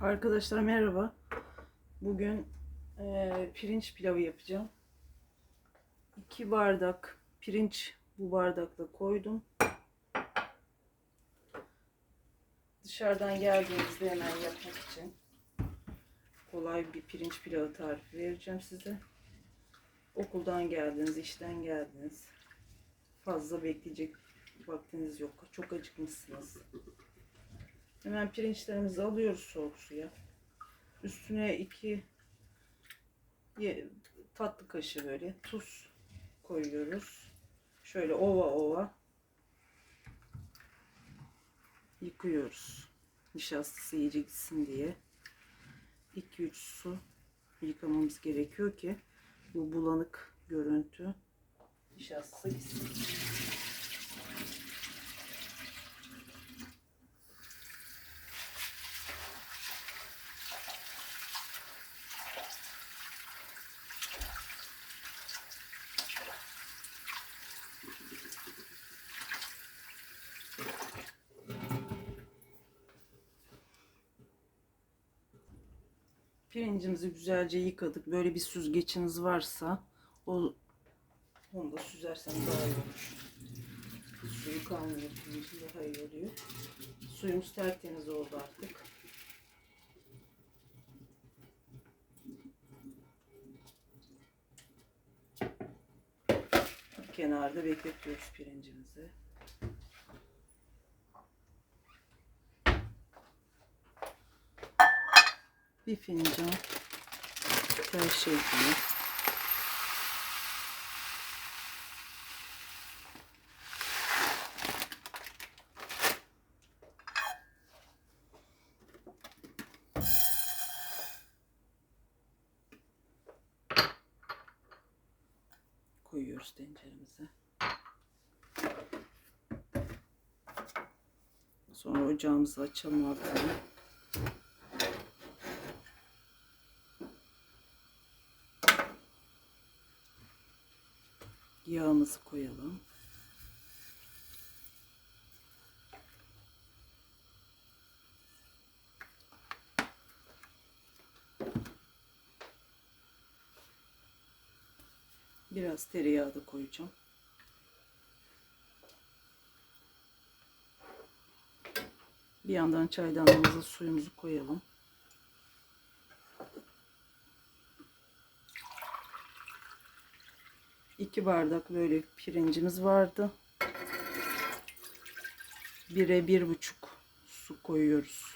Arkadaşlar merhaba. Bugün eee, pirinç pilavı yapacağım. 2 bardak pirinç bu bardakla koydum. Dışarıdan geldiğinizde hemen yapmak için kolay bir pirinç pilavı tarifi vereceğim size. Okuldan geldiniz, işten geldiniz. Fazla bekleyecek vaktiniz yok. Çok acıkmışsınız. Hemen pirinçlerimizi alıyoruz soğuk suya. Üstüne iki tatlı kaşığı böyle tuz koyuyoruz. Şöyle ova ova yıkıyoruz. Nişastası iyice gitsin diye. 2-3 su yıkamamız gerekiyor ki bu bulanık görüntü nişastası gitsin. Pirincimizi güzelce yıkadık. Böyle bir süzgeciniz varsa o onu da süzerseniz daha iyi olur. Suyu kalmıyor. Pirinci daha iyi oluyor. Suyumuz tertemiz oldu artık. Kenarda bekletiyoruz pirincimizi. Bir fincan tel şehriye. koyuyoruz tenceremize. Sonra ocağımızı açalım altını. Yağımızı koyalım. Biraz tereyağı da koyacağım. Bir yandan çaydanlığımıza suyumuzu koyalım. İki bardak böyle pirincimiz vardı. Bire bir buçuk su koyuyoruz.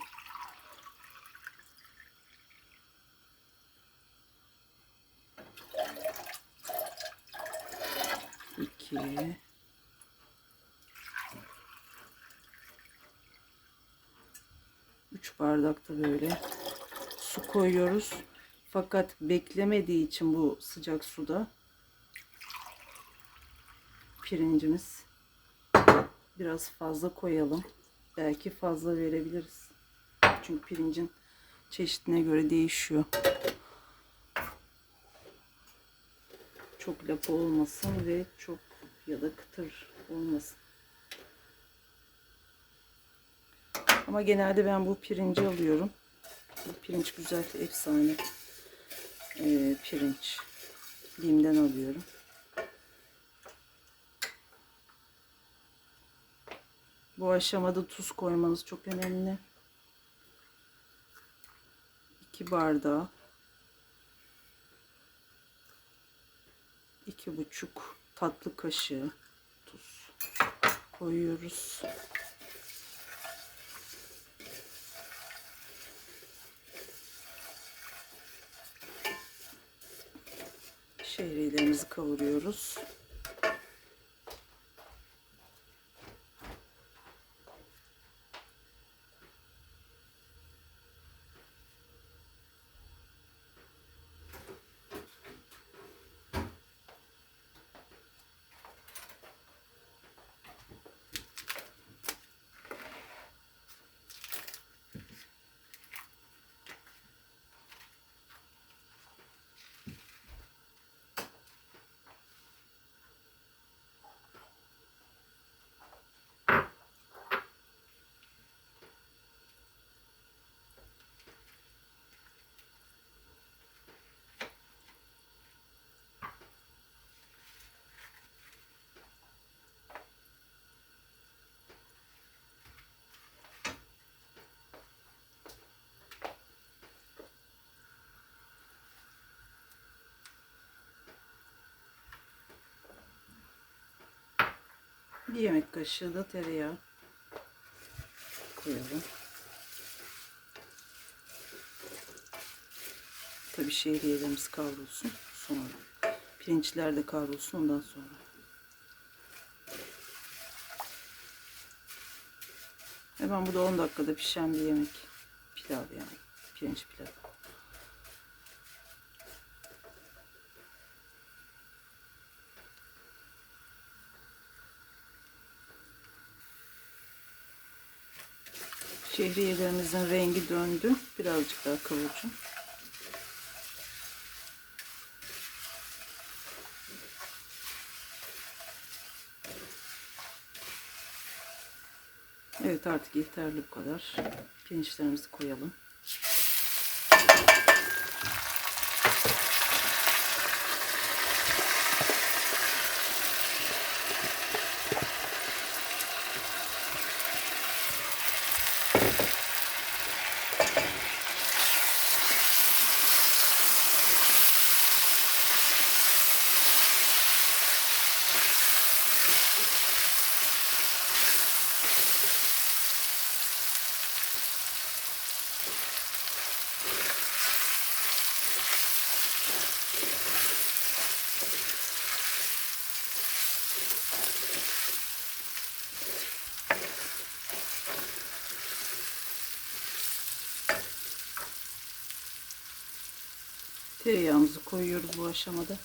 İki. Üç bardak da böyle su koyuyoruz. Fakat beklemediği için bu sıcak suda pirincimiz biraz fazla koyalım. Belki fazla verebiliriz. Çünkü pirincin çeşidine göre değişiyor. Çok lapa olmasın ve çok ya da kıtır olmasın. Ama genelde ben bu pirinci alıyorum. Bu pirinç güzel, efsane ee, pirinç. Bim'den alıyorum. Bu aşamada tuz koymanız çok önemli. 2 bardağı iki buçuk tatlı kaşığı tuz koyuyoruz. Şehriyelerimizi kavuruyoruz. Bir yemek kaşığı da tereyağı koyalım. Tabii şehriyelerimiz kavrulsun sonra. Pirinçler de kavrulsun ondan sonra. Hemen bu da 10 dakikada pişen bir yemek. Pilav yani. Pirinç pilavı. Şehriyelerimizin rengi döndü. Birazcık daha kavuracağım. Evet artık yeterli bu kadar. Pirinçlerimizi koyalım. Tereyağımızı koyuyoruz bu aşamada.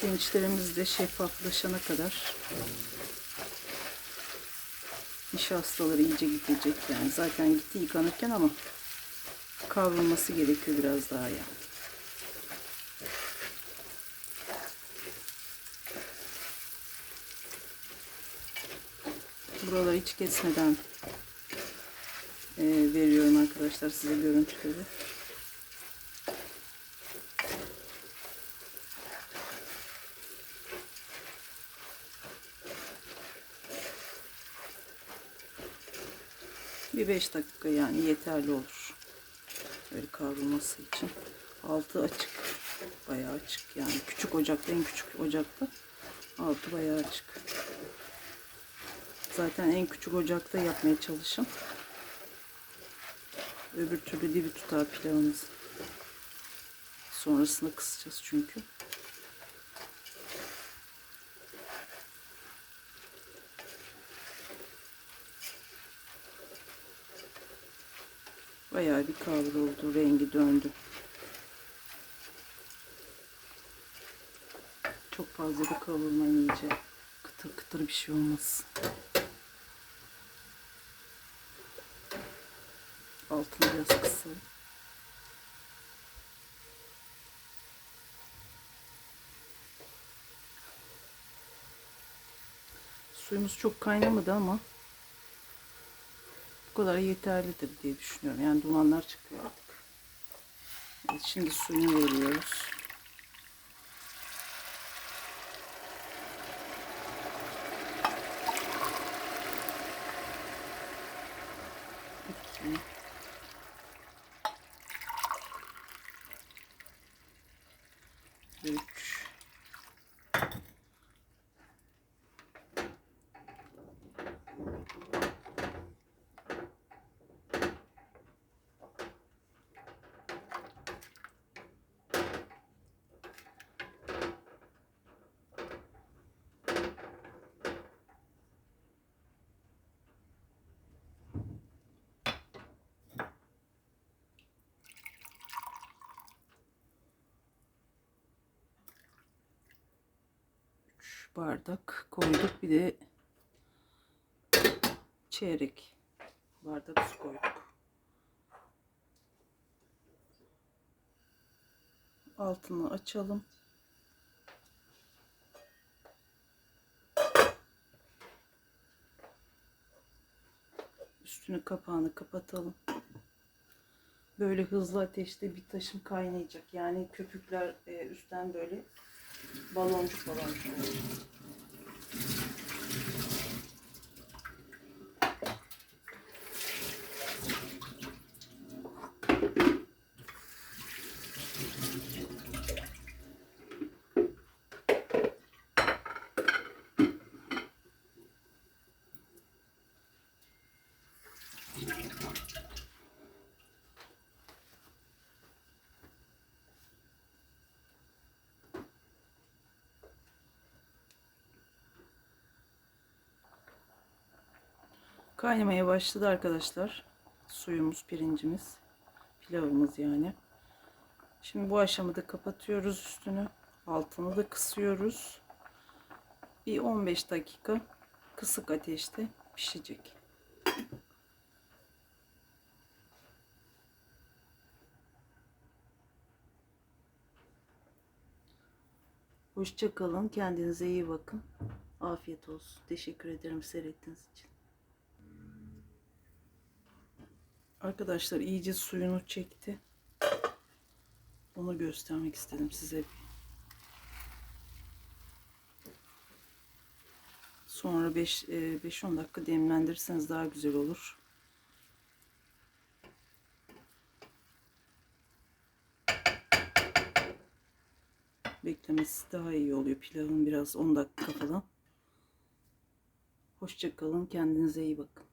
Pirinçlerimiz de şeffaflaşana kadar nişastaları iyice gidecek yani. Zaten gitti yıkanırken ama kavrulması gerekiyor biraz daha yani. Buraları hiç kesmeden e, veriyorum arkadaşlar size görüntüleri. Bir 5 dakika yani yeterli olur. Böyle kavrulması için. Altı açık. Bayağı açık yani. Küçük ocakta en küçük ocakta. Altı bayağı açık. Zaten en küçük ocakta yapmaya çalışın. Öbür türlü dibi tutar pilavımız. Sonrasında kısacağız çünkü. Bayağı bir kavruldu. Rengi döndü. Çok fazla da kavurmayın iyice. Kıtır kıtır bir şey olmasın. Altını biraz kısalım. Suyumuz çok kaynamadı ama bu kadar yeterlidir diye düşünüyorum. Yani dumanlar çıkıyor artık. Evet, şimdi suyunu veriyoruz. Bardak koyduk. Bir de çeyrek bardak su koyduk. Altını açalım. Üstünü kapağını kapatalım. Böyle hızlı ateşte bir taşım kaynayacak. Yani köpükler e, üstten böyle баллондық бала Kaynamaya başladı arkadaşlar. Suyumuz, pirincimiz, pilavımız yani. Şimdi bu aşamada kapatıyoruz üstünü. Altını da kısıyoruz. Bir 15 dakika kısık ateşte pişecek. Hoşça kalın. Kendinize iyi bakın. Afiyet olsun. Teşekkür ederim seyrettiğiniz için. Arkadaşlar iyice suyunu çekti. Onu göstermek istedim size. Sonra 5-10 dakika demlendirirseniz daha güzel olur. Beklemesi daha iyi oluyor. Pilavın biraz 10 dakika falan. Hoşça kalın. Kendinize iyi bakın.